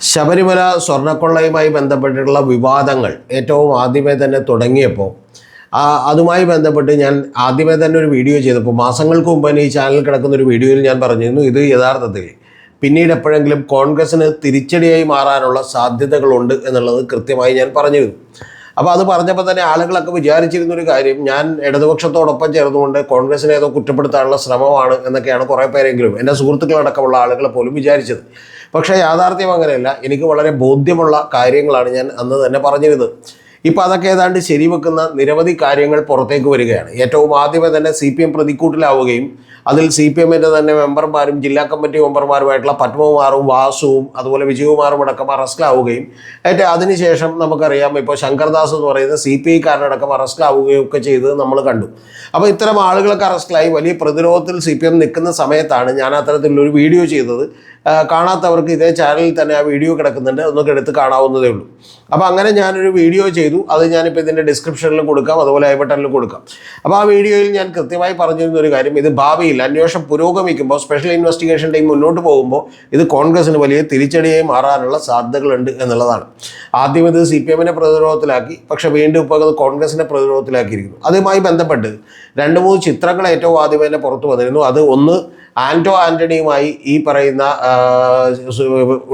ശബരിമല സ്വർണക്കൊള്ളയുമായി ബന്ധപ്പെട്ടിട്ടുള്ള വിവാദങ്ങൾ ഏറ്റവും ആദ്യമേ തന്നെ തുടങ്ങിയപ്പോൾ അതുമായി ബന്ധപ്പെട്ട് ഞാൻ ആദ്യമേ തന്നെ ഒരു വീഡിയോ ചെയ്തപ്പോൾ മാസങ്ങൾക്ക് മുമ്പ് തന്നെ ഈ ചാനൽ കിടക്കുന്ന ഒരു വീഡിയോയിൽ ഞാൻ പറഞ്ഞിരുന്നു ഇത് യഥാർത്ഥത്തിൽ പിന്നീട് എപ്പോഴെങ്കിലും കോൺഗ്രസ്സിന് തിരിച്ചടിയായി മാറാനുള്ള സാധ്യതകളുണ്ട് എന്നുള്ളത് കൃത്യമായി ഞാൻ പറഞ്ഞിരുന്നു. അപ്പോൾ അത് പറഞ്ഞപ്പോൾ തന്നെ ആളുകളൊക്കെ വിചാരിച്ചിരുന്ന ഒരു കാര്യം ഞാൻ ഇടതുപക്ഷത്തോടൊപ്പം ചേർന്നുകൊണ്ട് കോൺഗ്രസിനെ ഏതോ കുറ്റപ്പെടുത്താനുള്ള ശ്രമമാണ് എന്നൊക്കെയാണ് കുറേ പേരെങ്കിലും എന്റെ സുഹൃത്തുക്കളടക്കമുള്ള ആളുകൾ പോലും വിചാരിച്ചത്. പക്ഷേ യാഥാർത്ഥ്യം അങ്ങനെയല്ല. എനിക്ക് വളരെ ബോധ്യമുള്ള കാര്യങ്ങളാണ് ഞാൻ അന്ന് തന്നെ പറഞ്ഞിരുന്നത്. ഇപ്പോൾ അതൊക്കെ ഏതാണ്ട് ശരിവെക്കുന്ന നിരവധി കാര്യങ്ങൾ പുറത്തേക്ക് വരികയാണ്. ഏറ്റവും ആദ്യമേ തന്നെ സി പി എം പ്രതിക്കൂട്ടിലാവുകയും അതിൽ സി പി എമ്മിന്റെ തന്നെ മെമ്പർമാരും ജില്ലാ കമ്മിറ്റി മെമ്പർമാരുമായിട്ടുള്ള പത്മകുമാറും വാസുവും അതുപോലെ വിജയകുമാറും അടക്കം അറസ്റ്റിലാവുകയും ഏറ്റവും അതിനുശേഷം നമുക്കറിയാം ഇപ്പോൾ ശങ്കർദാസ് എന്ന് പറയുന്ന സി പി ഐക്കാരനടക്കം അറസ്റ്റിലാവുകയും ഒക്കെ ചെയ്തത് നമ്മൾ കണ്ടു. അപ്പോൾ ഇത്തരം ആളുകളൊക്കെ അറസ്റ്റിലായി. വലിയ പ്രതിരോധത്തിൽ സി പി എം നിൽക്കുന്ന സമയത്താണ് ഞാൻ അത്തരത്തിലൊരു വീഡിയോ ചെയ്തത്. കാണാത്തവർക്ക് ഇതേ ചാനലിൽ തന്നെ ആ വീഡിയോ കിടക്കുന്നുണ്ട്. ഒന്നൊക്കെ എടുത്ത് കാണാവുന്നതേ ഉള്ളൂ. അപ്പോൾ അങ്ങനെ ഞാനൊരു വീഡിയോ ചെയ്തു. അത് ഞാനിപ്പോൾ ഇതിന്റെ ഡിസ്ക്രിപ്ഷനിൽ കൊടുക്കാം. അതുപോലെ ഐ ബട്ടണിൽ കൊടുക്കാം. അപ്പോൾ ആ വീഡിയോയിൽ ഞാൻ കൃത്യമായി പറഞ്ഞിരുന്ന ഒരു കാര്യം. ഇത് ഭാവിയിൽ അന്വേഷണം പുരോഗമിക്കുമ്പോൾ സ്പെഷ്യൽ ഇൻവെസ്റ്റിഗേഷൻ ടീം മുന്നോട്ട് പോകുമ്പോൾ ഇത് കോൺഗ്രസിന് വലിയ തിരിച്ചടിയായി മാറാനുള്ള സാധ്യതകളുണ്ട് എന്നുള്ളതാണ്. ആദ്യം ഇത് സി പി എമ്മിനെ പ്രതിരോധത്തിലാക്കി. പക്ഷേ വീണ്ടും ഇപ്പോൾ അത് കോൺഗ്രസിനെ പ്രതിരോധത്തിലാക്കിയിരിക്കുന്നു. അതുമായി ബന്ധപ്പെട്ട് രണ്ട് മൂന്ന് ചിത്രങ്ങൾ ഏറ്റവും ആദ്യം തന്നെ പുറത്തു വന്നിരുന്നു. അത് ഒന്ന് ആന്റോ ആന്റണിയുമായി ഈ പറയുന്ന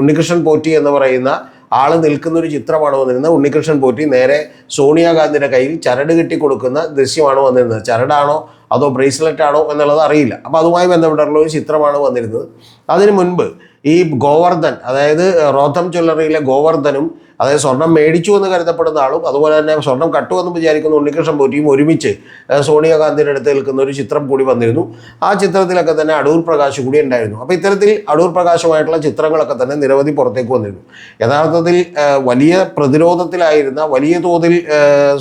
ഉണ്ണികൃഷ്ണൻ പോറ്റി എന്ന് പറയുന്ന ആൾ നിൽക്കുന്ന ഒരു ചിത്രമാണ് വന്നിരുന്നത്. ഉണ്ണികൃഷ്ണൻ പോറ്റി നേരെ സോണിയാഗാന്ധിയുടെ കയ്യിൽ ചരട് കെട്ടി കൊടുക്കുന്ന ദൃശ്യമാണ് വന്നിരുന്നത്. ചരടാണോ അതോ ബ്രേസ്ലെറ്റ് ആണോ എന്നുള്ളത് അറിയില്ല. അപ്പോൾ അതുമായി ബന്ധപ്പെട്ടുള്ള ഒരു ചിത്രമാണ് വന്നിരുന്നത്. അതിനു മുൻപ് ഈ ഗോവർദ്ധൻ അതായത് റോത്തം ജ്വല്ലറിയിലെ ഗോവർദ്ധനും അതായത് സ്വർണം മേടിച്ചു എന്ന് കരുതപ്പെടുന്ന ആളും അതുപോലെ തന്നെ സ്വർണം കട്ടുവെന്ന് വിചാരിക്കുന്ന ഉണ്ണികൃഷ്ണൻ പോറ്റിയും ഒരുമിച്ച് സോണിയാഗാന്ധിയുടെ അടുത്ത് നിൽക്കുന്ന ഒരു ചിത്രം കൂടി വന്നിരുന്നു. ആ ചിത്രത്തിലൊക്കെ തന്നെ അടൂർ പ്രകാശ് കൂടി ഉണ്ടായിരുന്നു. അപ്പോൾ ഇത്തരത്തിൽ അടൂർ പ്രകാശമായിട്ടുള്ള ചിത്രങ്ങളൊക്കെ തന്നെ നിരവധി പുറത്തേക്ക് വന്നിരുന്നു. യഥാർത്ഥത്തിൽ വലിയ പ്രതിരോധത്തിലായിരുന്ന വലിയ തോതിൽ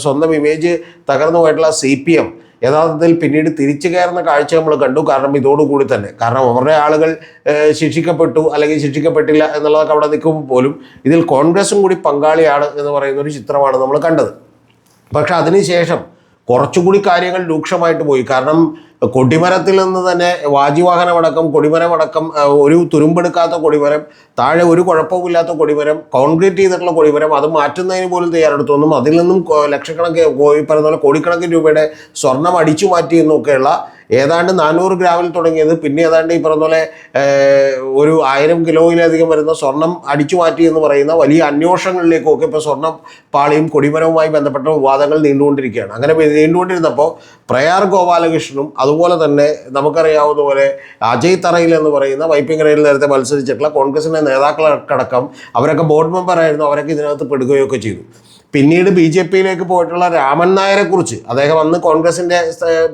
സ്വന്തം ഇമേജ് തകർന്നു പോയിട്ടുള്ള സി പി എം യഥാർത്ഥത്തിൽ പിന്നീട് തിരിച്ചു കയറുന്ന കാഴ്ച നമ്മൾ കണ്ടു. കാരണം ഇതോടുകൂടി തന്നെ. കാരണം അവരുടെ ആളുകൾ ശിക്ഷിക്കപ്പെട്ടു അല്ലെങ്കിൽ ശിക്ഷിക്കപ്പെട്ടില്ല എന്നുള്ളതൊക്കെ അവിടെ നിൽക്കുമ്പോൾ പോലും ഇതിൽ കോൺഗ്രസും കൂടി പങ്കാളിയാണ് എന്ന് പറയുന്ന ഒരു ചിത്രമാണ് നമ്മൾ കണ്ടത്. പക്ഷെ അതിനുശേഷം കുറച്ചുകൂടി കാര്യങ്ങൾ രൂക്ഷമായിട്ട് പോയി. കാരണം കൊടിമരത്തിൽ നിന്ന് തന്നെ വാജിവാഹനമടക്കം കൊടിമരമടക്കം ഒരു തുരുമ്പെടുക്കാത്ത കൊടിമരം താഴെ ഒരു കുഴപ്പമില്ലാത്ത കൊടിമരം കോൺക്രീറ്റ് ചെയ്തിട്ടുള്ള കൊടിമരം അത് മാറ്റുന്നതിന് പോലും തയ്യാറെടുത്തൊന്നും അതിൽ നിന്നും ലക്ഷക്കണക്കിന് പറയുന്ന പോലെ കോടിക്കണക്കിന് രൂപയുടെ സ്വർണം അടിച്ചു മാറ്റി എന്നൊക്കെയുള്ള ഏതാണ്ട് നാനൂറ് ഗ്രാമിൽ തുടങ്ങിയത്. പിന്നെ ഏതാണ്ട് ഈ പറഞ്ഞ പോലെ ഒരു ആയിരം കിലോയിലധികം വരുന്ന സ്വർണം അടിച്ചു മാറ്റി എന്ന് പറയുന്ന വലിയ അന്വേഷണങ്ങളിലേക്കൊക്കെ ഇപ്പോൾ സ്വർണം പാളിയും കൊടിമരവുമായി ബന്ധപ്പെട്ട വിവാദങ്ങൾ നീണ്ടുകൊണ്ടിരിക്കുകയാണ്. അങ്ങനെ നീണ്ടുകൊണ്ടിരുന്നപ്പോൾ പ്രയാർ ഗോപാലകൃഷ്ണനും അതുപോലെ തന്നെ നമുക്കറിയാവുന്ന പോലെ അജയ് തറയിൽ എന്ന് പറയുന്ന വൈപ്പിങ്ങരയിൽ നേരത്തെ മത്സരിച്ചിട്ടുള്ള കോൺഗ്രസിന്റെ നേതാക്കളടക്കം അവരൊക്കെ ബോർഡ് മെമ്പറായിരുന്നു. അവരൊക്കെ ഇതിനകത്ത് പെടുകയൊക്കെ ചെയ്തു. പിന്നീട് ബി ജെ പിയിലേക്ക് പോയിട്ടുള്ള രാമൻ നായരെ കുറിച്ച് അദ്ദേഹം അന്ന് കോൺഗ്രസിന്റെ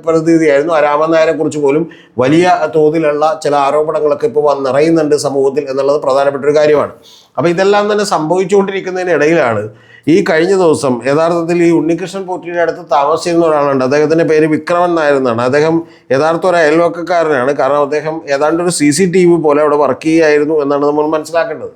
പ്രതിനിധിയായിരുന്നു. ആ രാമൻ നായരെ കുറിച്ച് പോലും വലിയ തോതിലുള്ള ചില ആരോപണങ്ങളൊക്കെ ഇപ്പോൾ വന്നിറയുന്നുണ്ട് സമൂഹത്തിൽ എന്നുള്ളത് പ്രധാനപ്പെട്ട ഒരു കാര്യമാണ്. അപ്പോൾ ഇതെല്ലാം തന്നെ സംഭവിച്ചുകൊണ്ടിരിക്കുന്നതിനിടയിലാണ് ഈ കഴിഞ്ഞ ദിവസം യഥാർത്ഥത്തിൽ ഈ ഉണ്ണികൃഷ്ണൻ പോറ്റിയുടെ അടുത്ത് താമസിച്ചിരുന്ന ഒരാളുണ്ട്. അദ്ദേഹത്തിന്റെ പേര് വിക്രമൻ നായർ എന്നാണ്. അദ്ദേഹം യഥാർത്ഥ ഒരു അയൽവക്കക്കാരനാണ്. കാരണം അദ്ദേഹം ഏതാണ്ട് ഒരു സി സി ടി വി പോലെ അവിടെ വർക്ക് ചെയ്യുകയായിരുന്നു എന്നാണ് നമ്മൾ മനസ്സിലാക്കേണ്ടത്.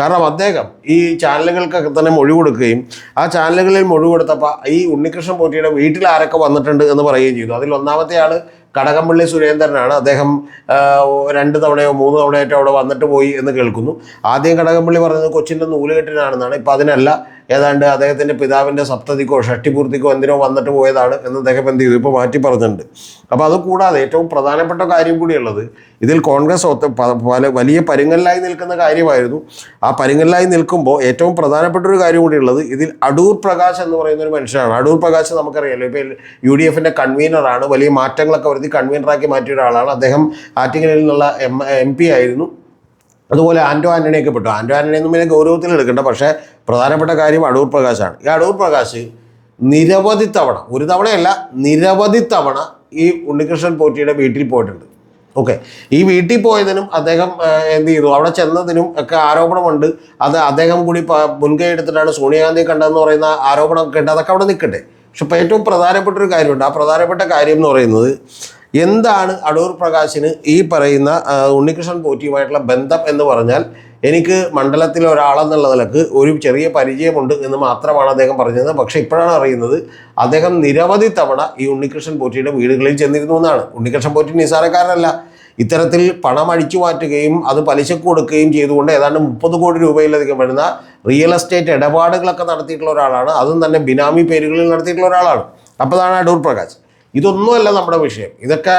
കാരണം അദ്ദേഹം ഈ ചാനലുകൾക്കൊക്കെ തന്നെ മൊഴി കൊടുക്കുകയും ആ ചാനലുകളിൽ മൊഴി കൊടുത്തപ്പോൾ ഈ ഉണ്ണികൃഷ്ണൻ പോറ്റിയുടെ വീട്ടിൽ ആരൊക്കെ വന്നിട്ടുണ്ട് എന്ന് പറയുകയും ചെയ്തു. അതിൽ ഒന്നാമത്തെ ആൾ കടകംപള്ളി സുരേന്ദ്രനാണ്. അദ്ദേഹം രണ്ട് തവണയോ മൂന്ന് തവണയോ അവിടെ വന്നിട്ട് പോയി എന്ന് കേൾക്കുന്നു. ആദ്യം കടകംപള്ളി പറഞ്ഞത് കൊച്ചിന്റെ നൂലുകെട്ടിനാണെന്നാണ് ഇപ്പം അതിനല്ല. ഏതാണ്ട് അദ്ദേഹത്തിന്റെ പിതാവിന്റെ സപ്തതിക്കോ ഷഷ്ടിപൂർത്തിക്കോ എന്തിനോ വന്നിട്ട് പോയതാണ് എന്ന് അദ്ദേഹം എന്ത് ചെയ്തു? ഇപ്പോൾ മാറ്റി പറഞ്ഞിട്ടുണ്ട്. അപ്പോൾ അത് കൂടാതെ ഏറ്റവും പ്രധാനപ്പെട്ട കാര്യം കൂടിയുള്ളത് ഇതിൽ കോൺഗ്രസ് ഒത്ത പല വലിയ പരുങ്ങലിലായി നിൽക്കുന്ന കാര്യമായിരുന്നു. ആ പരുങ്ങലിലായി നിൽക്കുമ്പോൾ ഏറ്റവും പ്രധാനപ്പെട്ട ഒരു കാര്യം കൂടിയുള്ളത് ഇതിൽ അടൂർ പ്രകാശ് എന്ന് പറയുന്ന ഒരു മനുഷ്യനാണ്. അടൂർ പ്രകാശ് നമുക്കറിയാലോ ഇപ്പോൾ യു ഡി എഫിന്റെ കൺവീനറാണ് വലിയ മാറ്റങ്ങളൊക്കെ വരുത്തി കൺവീനറാക്കി മാറ്റിയ ഒരാളാണ്. അദ്ദേഹം ആറ്റിങ്ങലിൽ നിന്നുള്ള എം എം പി ആയിരുന്നു. അതുപോലെ ആൻഡോ ആന്റണിയൊക്കെ പെട്ടു. ആൻഡോ ആന്റണി ഒന്നും പിന്നെ ഗൗരവത്തിൽ എടുക്കേണ്ട പക്ഷേ പ്രധാനപ്പെട്ട കാര്യം അടൂർ പ്രകാശാണ്. ഈ അടൂർ പ്രകാശ് നിരവധി തവണ ഒരു തവണയല്ല നിരവധി തവണ ഈ ഉണ്ണികൃഷ്ണൻ പോറ്റിയുടെ വീട്ടിൽ പോയിട്ടുണ്ട്. ഓക്കെ. ഈ വീട്ടിൽ പോയതിനും അദ്ദേഹം എന്ത് ചെയ്തു? അവിടെ ചെന്നതിനും ഒക്കെ ആരോപണമുണ്ട്. അത് അദ്ദേഹം കൂടി മുൻകൈ എടുത്തിട്ടാണ് സോണിയാഗാന്ധി കണ്ടതെന്ന് പറയുന്ന ആരോപണം ഉണ്ട്. അതൊക്കെ അവിടെ നിൽക്കട്ടെ പക്ഷെ ഇപ്പോൾ ഏറ്റവും പ്രധാനപ്പെട്ട ഒരു കാര്യമുണ്ട്. ആ പ്രധാനപ്പെട്ട കാര്യം എന്ന് പറയുന്നത് എന്താണ് അടൂർ പ്രകാശിന് ഈ പറയുന്ന ഉണ്ണികൃഷ്ണൻ പോറ്റിയുമായിട്ടുള്ള ബന്ധം എന്ന് പറഞ്ഞാൽ എനിക്ക് മണ്ഡലത്തിലെ ഒരാളെന്നുള്ള നിലയ്ക്ക് ഒരു ചെറിയ പരിചയമുണ്ട് എന്ന് മാത്രമാണ് അദ്ദേഹം പറഞ്ഞത്. പക്ഷേ ഇപ്പോഴാണ് അറിയുന്നത് അദ്ദേഹം നിരവധി തവണ ഈ ഉണ്ണികൃഷ്ണൻ പോറ്റിയുടെ വീടുകളിൽ ചെന്നിരുന്നു എന്നാണ്. ഉണ്ണികൃഷ്ണൻ പോറ്റി നിസാരക്കാരനല്ല ഇത്തരത്തിൽ പണം അഴിച്ചു മാറ്റുകയും അത് പലിശക്ക് കൊടുക്കുകയും ചെയ്തുകൊണ്ട് ഏതാണ്ട് മുപ്പത് കോടി രൂപയിലധികം വരുന്ന റിയൽ എസ്റ്റേറ്റ് ഇടപാടുകളൊക്കെ നടത്തിയിട്ടുള്ള ഒരാളാണ്. അതും തന്നെ ബിനാമി പേരുകളിൽ നടത്തിയിട്ടുള്ള ഒരാളാണ്. അപ്പോഴാണ് അടൂർ പ്രകാശ്. ഇതൊന്നുമല്ല നമ്മുടെ വിഷയം. ഇതൊക്കെ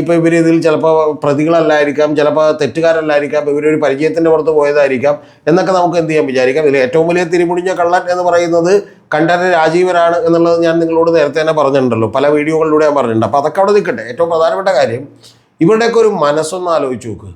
ഇപ്പോൾ ഇവർ ഇതിൽ ചിലപ്പോൾ പ്രതികളല്ലായിരിക്കാം ചിലപ്പോൾ തെറ്റുകാരല്ലായിരിക്കാം ഇവരൊരു പരിചയത്തിന്റെ പുറത്ത് പോയതായിരിക്കാം എന്നൊക്കെ നമുക്ക് എന്ത് ചെയ്യാൻ വിചാരിക്കാം. ഇതിൽ ഏറ്റവും വലിയ തിരിമുടിഞ്ഞ കള്ളൻ എന്ന് പറയുന്നത് കണ്ടന രാജീവനാണ് എന്നുള്ളത് ഞാൻ നിങ്ങളോട് നേരത്തെ തന്നെ പറഞ്ഞിട്ടുണ്ടല്ലോ. പല വീഡിയോകളിലൂടെ ഞാൻ പറഞ്ഞിട്ടുണ്ട്. അപ്പോൾ അതൊക്കെ അവിടെ നിൽക്കട്ടെ. ഏറ്റവും പ്രധാനപ്പെട്ട കാര്യം ഇവരുടെയൊക്കെ ഒരു മനസ്സൊന്ന് ആലോചിച്ച് നോക്ക്.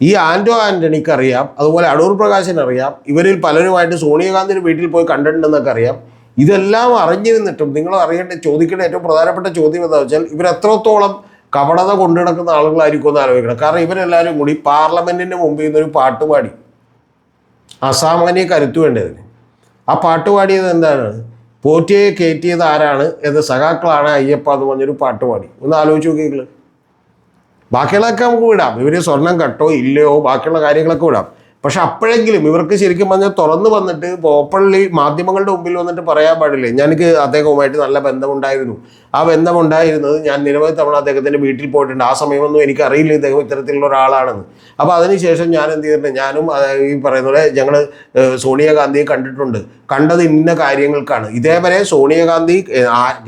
ഈ ആന്റോ ആന്റണിക്ക് അറിയാം അതുപോലെ അടൂർ പ്രകാശിന് അറിയാം ഇവരിൽ പലരുമായിട്ട് സോണിയാഗാന്ധിയുടെ വീട്ടിൽ പോയി കണ്ടിട്ടുണ്ടെന്നൊക്കെ അറിയാം. ഇതെല്ലാം അറിഞ്ഞിരുന്നിട്ടും നിങ്ങൾ അറിയേണ്ട ചോദിക്കേണ്ട ഏറ്റവും പ്രധാനപ്പെട്ട ചോദ്യം എന്താ വെച്ചാൽ ഇവർ എത്രത്തോളം കപടത കൊണ്ടു നടക്കുന്ന ആളുകളായിരിക്കും എന്ന് ആലോചിക്കണം. കാരണം ഇവരെല്ലാവരും കൂടി പാർലമെന്റിന്റെ മുമ്പിൽ നിന്നൊരു പാട്ട് പാടി. അസാമാന്യ കരുത്തു വേണ്ടതിന്. ആ പാട്ട് പാടിയത് എന്താണ്? പോറ്റിയെ കയറ്റിയത് ആരാണ് എന്ന് സഖാക്കളാണ് അയ്യപ്പ എന്ന് പറഞ്ഞൊരു പാട്ട് പാടി. ഒന്ന് ആലോചിച്ച് നോക്കിയെങ്കിൽ ബാക്കിയുള്ളതൊക്കെ നമുക്ക് വിടാം. ഇവർ സ്വർണം കട്ടോ ഇല്ലയോ ബാക്കിയുള്ള കാര്യങ്ങളൊക്കെ വിടാം. പക്ഷെ അപ്പോഴെങ്കിലും ഇവർക്ക് ശരിക്കും പറഞ്ഞാൽ തുറന്നു വന്നിട്ട് ഓപ്പൺലി മാധ്യമങ്ങളുടെ മുമ്പിൽ വന്നിട്ട് പറയാൻ പാടില്ലേ? ഞാനിക്ക് അദ്ദേഹവുമായിട്ട് നല്ല ബന്ധമുണ്ടായിരുന്നു. ആ ബന്ധമുണ്ടായിരുന്നത് ഞാൻ നിരവധി തവണ അദ്ദേഹത്തിന്റെ വീട്ടിൽ പോയിട്ടുണ്ട്. ആ സമയമൊന്നും എനിക്ക് അറിയില്ല ഇദ്ദേഹം ഇത്തരത്തിലുള്ള ഒരാളാണെന്ന്. അപ്പോൾ അതിനുശേഷം ഞാൻ എന്ത് ചെയ്തിട്ടുണ്ട്? ഞാനും ഈ പറയുന്ന പോലെ ഞങ്ങൾ സോണിയാഗാന്ധിയെ കണ്ടിട്ടുണ്ട്. കണ്ടത് ഇന്ന കാര്യങ്ങൾക്കാണ്. ഇതേവരെ സോണിയാഗാന്ധി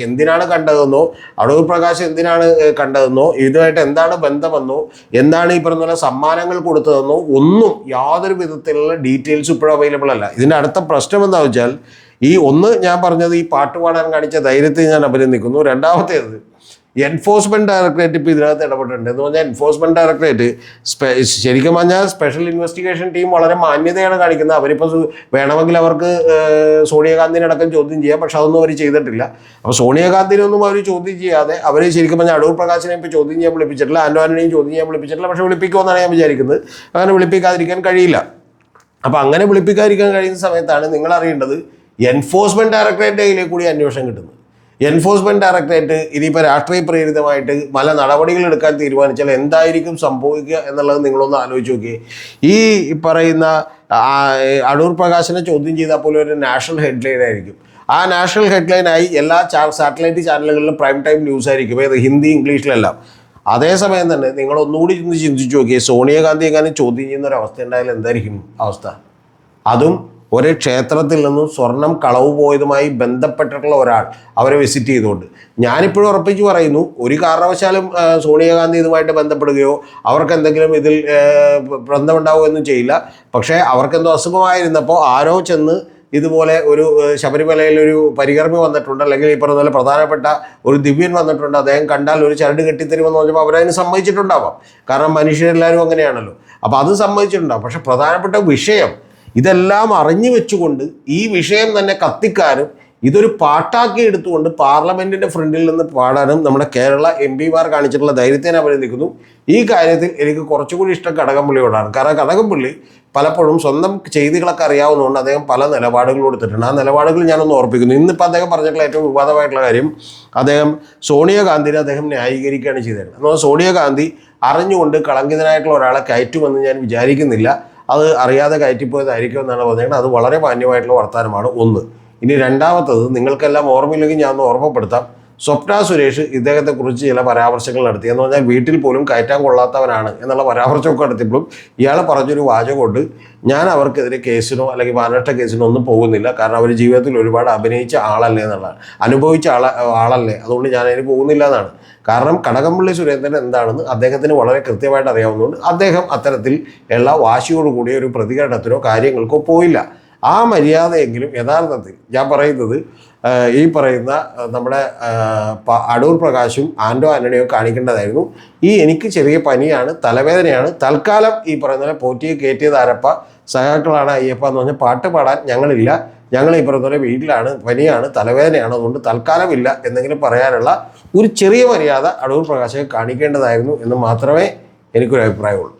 എന്തിനാണ് കണ്ടതെന്നോ അടൂർ പ്രകാശ് എന്തിനാണ് കണ്ടതെന്നോ ഇതുമായിട്ട് എന്താണ് ബന്ധമെന്നോ എന്താണ് ഈ പറഞ്ഞ പോലെ സമ്മാനങ്ങൾ കൊടുത്തതെന്നോ ഒന്നും യാതൊരു വിധത്തിലുള്ള ഡീറ്റെയിൽസ് ഇപ്പോഴും അവൈലബിൾ അല്ല. ഇതിന്റെ അടുത്ത പ്രശ്നം എന്താ വെച്ചാൽ ഈ ഒന്ന് ഞാൻ പറഞ്ഞത് ഈ പാട്ട് പാടാൻ കാണിച്ച ധൈര്യത്തെ ഞാൻ അഭിനന്ദിക്കുന്നു. രണ്ടാമത്തേത് എൻഫോഴ്സ്മെന്റ് ഡയറക്ടറേറ്റ് ഇപ്പോൾ ഇതിനകത്ത് ഇടപെട്ടിട്ടുണ്ട്. എന്ന് പറഞ്ഞാൽ എൻഫോഴ്സ്മെന്റ് ഡയറക്ടറേറ്റ് ശരിക്കും പറഞ്ഞാൽ സ്പെഷ്യൽ ഇൻവെസ്റ്റിഗേഷൻ ടീം വളരെ മാന്യതയാണ് കാണിക്കുന്നത്. അവരിപ്പോൾ വേണമെങ്കിൽ അവർക്ക് സോണിയാഗാന്ധിനെ അടക്കം ചോദ്യം ചെയ്യാം. പക്ഷെ അതൊന്നും അവർ ചെയ്തിട്ടില്ല. അപ്പോൾ സോണിയാഗാന്ധിനൊന്നും അവർ ചോദ്യം ചെയ്യാതെ അവർ ശരിക്കും പറഞ്ഞാൽ അടൂർ പ്രകാശിനെ ഇപ്പോൾ ചോദ്യം ചെയ്യാൻ വിളിപ്പിച്ചിട്ടില്ല. ആൻഡോ ചോദ്യം ചെയ്യാൻ വിളിപ്പിച്ചിട്ടില്ല. പക്ഷേ വിളിപ്പിക്കുമെന്നാണ് ഞാൻ വിചാരിക്കുന്നത്. അങ്ങനെ വിളിപ്പിക്കാതിരിക്കാൻ കഴിയില്ല. അപ്പോൾ അങ്ങനെ വിളിപ്പിക്കാതിരിക്കാൻ കഴിയുന്ന സമയത്താണ് നിങ്ങൾ അറിയേണ്ടത് എൻഫോഴ്സ്മെന്റ് ഡയറക്ടറേറ്റ് കയ്യിലേക്ക് കൂടി അന്വേഷണം കിട്ടുന്നത് എൻഫോഴ്സ്മെന്റ് ഡയറക്ടറേറ്റ് ഇനിയിപ്പോൾ രാഷ്ട്രീയ പ്രേരിതമായിട്ട് പല നടപടികൾ എടുക്കാൻ തീരുമാനിച്ചാൽ എന്തായിരിക്കും സംഭവിക്കുക എന്നുള്ളത് നിങ്ങളൊന്ന് ആലോചിച്ച് നോക്കിയേ ഈ പറയുന്ന അടൂർ പ്രകാശിനെ ചോദ്യം ചെയ്താൽ പോലും ഒരു നാഷണൽ ഹെഡ്ലൈൻ ആയിരിക്കും. ആ നാഷണൽ ഹെഡ്ലൈനായി എല്ലാ സാറ്റലൈറ്റ് ചാനലുകളിലും പ്രൈം ടൈം ന്യൂസ് ആയിരിക്കും. ഏത്? ഹിന്ദി ഇംഗ്ലീഷിലെല്ലാം. അതേസമയം തന്നെ നിങ്ങൾ ഒന്നുകൂടി ഒന്ന് ചിന്തിച്ചു നോക്കിയേ സോണിയാഗാന്ധി എങ്ങാനും ചോദ്യം ചെയ്യുന്ന ഒരു അവസ്ഥ ഉണ്ടായാൽ എന്തായിരിക്കും അവസ്ഥ? അതും ഒരു ക്ഷേത്രത്തിൽ നിന്നും സ്വർണം കളവ് പോയതുമായി ബന്ധപ്പെട്ടിട്ടുള്ള ഒരാൾ അവരെ വിസിറ്റ് ചെയ്തുകൊണ്ട്. ഞാനിപ്പോഴും ഉറപ്പിച്ച് പറയുന്നു ഒരു കാരണവശാലും സോണിയാഗാന്ധി ഇതുമായിട്ട് ബന്ധപ്പെടുകയോ അവർക്ക് എന്തെങ്കിലും ഇതിൽ ബന്ധമുണ്ടാവുകയൊന്നും ചെയ്യില്ല. പക്ഷേ അവർക്കെന്തോ അസുഖമായിരുന്നപ്പോൾ ആരോ ചെന്ന് ഇതുപോലെ ഒരു ശബരിമലയിൽ ഒരു പരികർമ്മി വന്നിട്ടുണ്ട് അല്ലെങ്കിൽ ഈ പറഞ്ഞ പോലെ പ്രധാനപ്പെട്ട ഒരു ദിവ്യൻ വന്നിട്ടുണ്ട് അദ്ദേഹം കണ്ടാൽ ഒരു ചരട് കെട്ടിത്തരുമെന്ന് പറഞ്ഞപ്പോൾ അവരതിന് സമ്മതിച്ചിട്ടുണ്ടാവാം. കാരണം മനുഷ്യരെല്ലാവരും അങ്ങനെയാണല്ലോ. അപ്പോൾ അത് സമ്മതിച്ചിട്ടുണ്ടാവും. പക്ഷെ പ്രധാനപ്പെട്ട വിഷയം ഇതെല്ലാം അറിഞ്ഞു വെച്ചുകൊണ്ട് ഈ വിഷയം തന്നെ കത്തിക്കാനും ഇതൊരു പാട്ടാക്കി എടുത്തുകൊണ്ട് പാർലമെന്റിന്റെ ഫ്രണ്ടിൽ നിന്ന് പാടാനും നമ്മുടെ കേരള എം പിമാർ കാണിച്ചിട്ടുള്ള ധൈര്യത്തെ ഞാൻ അഭിനന്ദിക്കുന്നു ഈ കാര്യത്തിൽ എനിക്ക് കുറച്ചുകൂടി ഇഷ്ടം കടകംപള്ളിയോടാണ് കാരണം കടകംപള്ളി പലപ്പോഴും സ്വന്തം ചെയ്തികളൊക്കെ അറിയാവുന്നതുകൊണ്ട് അദ്ദേഹം പല നിലപാടുകൾ കൊടുത്തിട്ടുണ്ട് ആ നിലപാടുകൾ ഞാനൊന്ന് ഓർപ്പിക്കുന്നു. ഇന്നിപ്പോൾ അദ്ദേഹം പറഞ്ഞിട്ടുള്ള ഏറ്റവും വിവാദമായിട്ടുള്ള കാര്യം അദ്ദേഹം സോണിയാഗാന്ധിനെ അദ്ദേഹം ന്യായീകരിക്കുകയാണ് ചെയ്തത് എന്നാൽ സോണിയാഗാന്ധി അറിഞ്ഞുകൊണ്ട് കളങ്കിതനായിട്ടുള്ള ഒരാളെ കയറ്റുമെന്ന് ഞാൻ വിചാരിക്കുന്നില്ല. അത് അറിയാതെ കയറ്റിപ്പോയതായിരിക്കും എന്നാണ് പറഞ്ഞത് അത് വളരെ മാന്യമായിട്ടുള്ള വർത്തമാനമാണ് ഒന്ന്. ഇനി രണ്ടാമത്തത് നിങ്ങൾക്കെല്ലാം ഓർമ്മയില്ലെങ്കിൽ ഞാൻ ഒന്ന് ഓർമ്മപ്പെടുത്താം. സ്വപ്ന സുരേഷ് ഇദ്ദേഹത്തെക്കുറിച്ച് ചില പരാമർശങ്ങൾ നടത്തി. എന്ന് പറഞ്ഞാൽ വീട്ടിൽ പോലും കയറ്റാൻ കൊള്ളാത്തവനാണ് എന്നുള്ള പരാമർശമൊക്കെ നടത്തിയപ്പോഴും ഇയാൾ പറഞ്ഞൊരു വാചകമുണ്ട്. ഞാൻ അവർക്കെതിരെ കേസിനോ അല്ലെങ്കിൽ മാനഷ്ട കേസിനോ ഒന്നും പോകുന്നില്ല. കാരണം അവർ ജീവിതത്തിൽ ഒരുപാട് അഭിനയിച്ച ആളല്ലേ എന്നുള്ളതാണ്. അനുഭവിച്ച ആള ആളല്ലേ. അതുകൊണ്ട് ഞാൻ അതിന് പോകുന്നില്ല എന്നാണ്. കാരണം കടകംപള്ളി സുരേന്ദ്രൻ എന്താണെന്ന് അദ്ദേഹത്തിന് വളരെ കൃത്യമായിട്ട് അറിയാവുന്നതുകൊണ്ട് അദ്ദേഹം അത്തരത്തിൽ എല്ലാ വാശിയോടുകൂടിയ ഒരു പ്രതികരണത്തിനോ കാര്യങ്ങൾക്കോ പോയില്ല. ആ മര്യാദയെങ്കിലും യഥാർത്ഥത്തിൽ ഞാൻ പറയുന്നത് ഈ പറയുന്ന നമ്മുടെ അടൂർ പ്രകാശും ആൻഡോ ആന്റണിയോ കാണിക്കേണ്ടതായിരുന്നു. ഈ എനിക്ക് ചെറിയ പനിയാണ് തലവേദനയാണ്. തൽക്കാലം ഈ പറയുന്ന പോറ്റിയെ കയറ്റിയത് ആരപ്പ സഹാക്കളാണ് അയ്യപ്പ എന്ന് പറഞ്ഞാൽ പാട്ട് പാടാൻ ഞങ്ങളില്ല. ഞങ്ങൾ ഈ പറഞ്ഞ വീട്ടിലാണ് പനിയാണ് തലവേദനയാണ് അതുകൊണ്ട് തൽക്കാലം ഇല്ല എന്തെങ്കിലും പറയാനുള്ള ഒരു ചെറിയ മര്യാദ അടൂർ പ്രകാശെ കാണിക്കേണ്ടതായിരുന്നു എന്ന് മാത്രമേ എനിക്കൊരു അഭിപ്രായമുള്ളൂ.